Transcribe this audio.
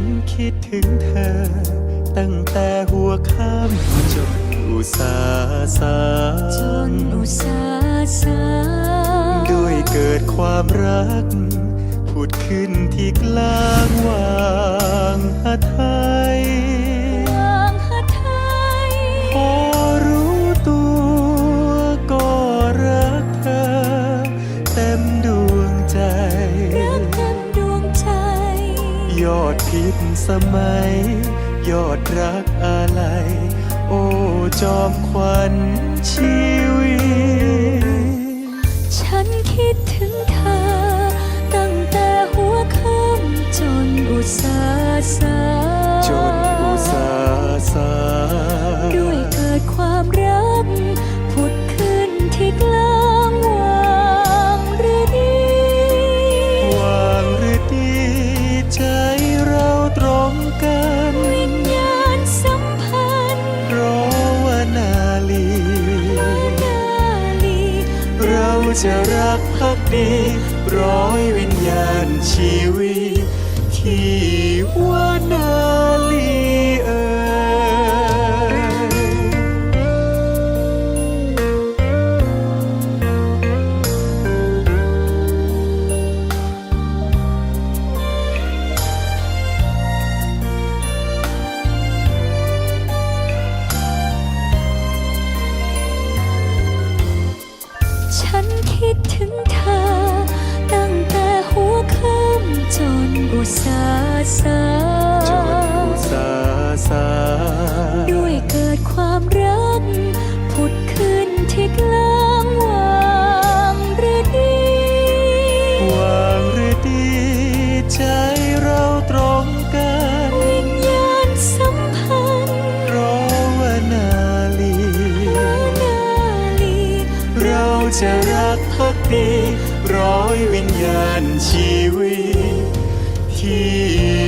นคิดถึงเธอ ตั้งแต่หัวค่ำจนอุตสาสาจนอุตสาสาด้วยเกิดความรัก ผุดขึ้นที่กลางวางหาทาง ยอดผิดสมัย ยอดรักอะไร โอ้จอมขวัญชีวิต ฉันคิดถึงเธอ ตั้งแต่หัวค่ำจนอุตสาห์ จะรักพักดีร้อยวิญญาณชีวิตที่ว่ ฉันคิดถึงเธอ ตั้งแต่หัวค่ำจนอุตสาสาจนอุตสาสาด้วยเกิดความรัก ผุดขึ้นที่กลางวางหรือดีวางหรือดี ใจเราตรง จะรักพักดีร้อยวิญญาณชีวิตที่